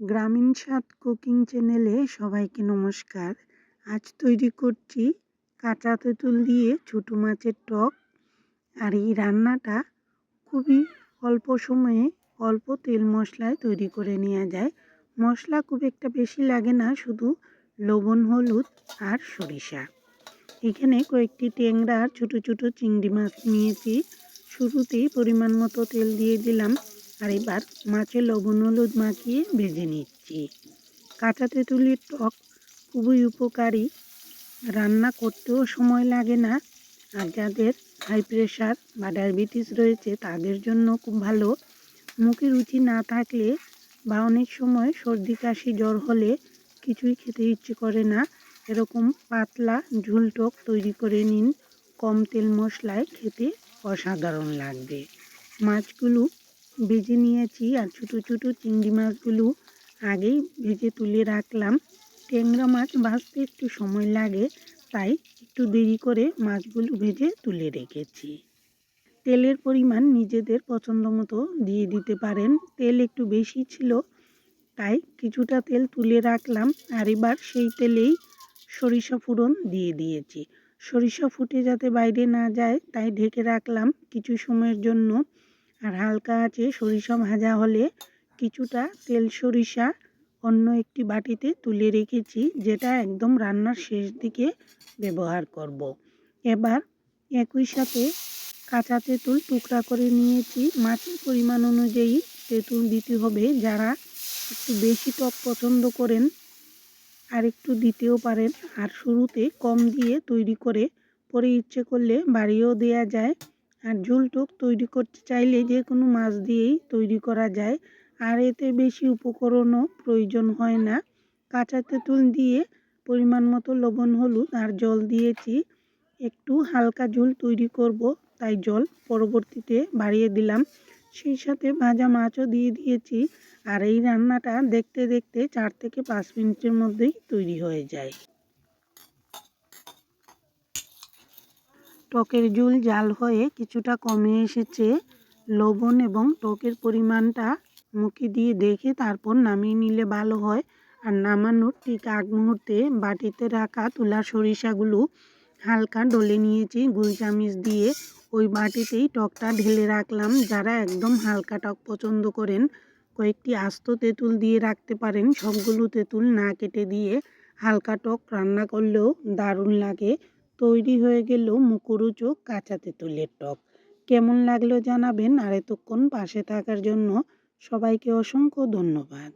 গ্রামীণ স্বাদ কুকিং চ্যানেলে সবাইকে নমস্কার। আজ তৈরি করছি কাঁচা তেঁতুল দিয়ে ছোটো মাছের টক আর এই রান্নাটা খুবই অল্প সময়ে অল্প তেল মশলায় তৈরি করে নেওয়া যায়। মশলা খুব একটা বেশি লাগে না, শুধু লবণ, হলুদ আর সরিষা। এখানে কয়েকটি ট্যাংরা ছোটো ছোটো চিংড়ি মাছ নিয়েছি। শুরুতেই পরিমাণ মতো তেল দিয়ে দিলাম। আর এবার মাছে লবণ হলুদ মাখিয়ে ভেজে নিচ্ছি। কাঁচা তেঁতুলির টক খুবই উপকারী। রান্না করতেও সময় লাগে না। আর যাদের হাই প্রেশার বা ডায়াবেটিস রয়েছে, তাদের জন্য খুব ভালো। মুখে রুচি না থাকলে বা অনেক সময় সর্দি, কাশি, জ্বর হলে কিছুই খেতে ইচ্ছে করে না। এরকম পাতলা ঝুল টক তৈরি করে নিন। কম তেল মশলায় খেতে অসাধারণ লাগবে। মাছগুলো ভেজে নিয়েছি আর ছোটো ছোটো চিংড়ি মাছগুলো আগেই ভেজে তুলে রাখলাম। ট্যাংরা মাছ ভাজতে একটু সময় লাগে, তাই একটু দেরি করে মাছগুলো ভেজে তুলে রেখেছি। তেলের পরিমাণ নিজেদের পছন্দ মতো দিয়ে দিতে পারেন। তেল একটু বেশি ছিল, তাই কিছুটা তেল তুলে রাখলাম। আর এবার সেই তেলেই সরিষা ফোড়ন দিয়ে দিয়েছি। সরিষা ফুটে যাতে বাইরে না যায়, তাই ঢেকে রাখলাম কিছু সময়ের জন্য। আর হালকা আছে সরিষা ভাজা হলে কিছুটা তেল সরিষা অন্য একটি বাটিতে তুলে রেখেছি, যেটা একদম রান্নার শেষ দিকে ব্যবহার করব। এবার একই সাথে কাঁচা তেঁতুল টুকরা করে নিয়েছি। মাছের পরিমাণ অনুযায়ী তেঁতুল দিতে হবে। যারা একটু বেশি টক পছন্দ করেন আর একটু দিতেও পারেন। আর শুরুতে কম দিয়ে তৈরি করে, পরে ইচ্ছে করলে বাড়িয়েও দেওয়া যায়। আর ঝোল টোক তৈরি করতে চাইলে যে কোনো মাছ দিয়েই তৈরি করা যায়। আর এতে বেশি উপকরণও প্রয়োজন হয় না। কাঁচা তেঁতুল দিয়ে পরিমাণ মতো লবণ, হলুদ আর জল দিয়েছি। একটু হালকা ঝোল তৈরি করব, তাই জল পরবর্তীতে বাড়িয়ে দিলাম। সেই সাথে ভাজা মাছও দিয়ে দিয়েছি আর এই রান্নাটা দেখতে দেখতে চার থেকে পাঁচ মিনিটের মধ্যেই তৈরি হয়ে যায়। টকের ঝোল জাল হয়ে কিছুটা কমে এসেছে। লবণ এবং টকের পরিমাণটা মুখে দিয়ে দেখে তারপর নামিয়ে নিলে ভালো হয়। আর নামানোর ঠিক আগ মুহূর্তে বাটিতে রাখা তুলা সরিষাগুলো হালকা ডলে নিয়েছি গুল চামিচ দিয়ে। ওই বাটিতেই টকটা ঢেলে রাখলাম। যারা একদম হালকা টক পছন্দ করেন, কয়েকটি আস্ত তেঁতুল দিয়ে রাখতে পারেন। সবগুলো তেঁতুল না কেটে দিয়ে হালকা টক রান্না করলেও দারুণ লাগে। তৈরি হয়ে গেল মুখরোচক কাঁচা তেঁতুলের টক। কেমন লাগল জানাবেন আর এতক্ষণ পাশে থাকার জন্য সবাইকে অসংখ্য ধন্যবাদ।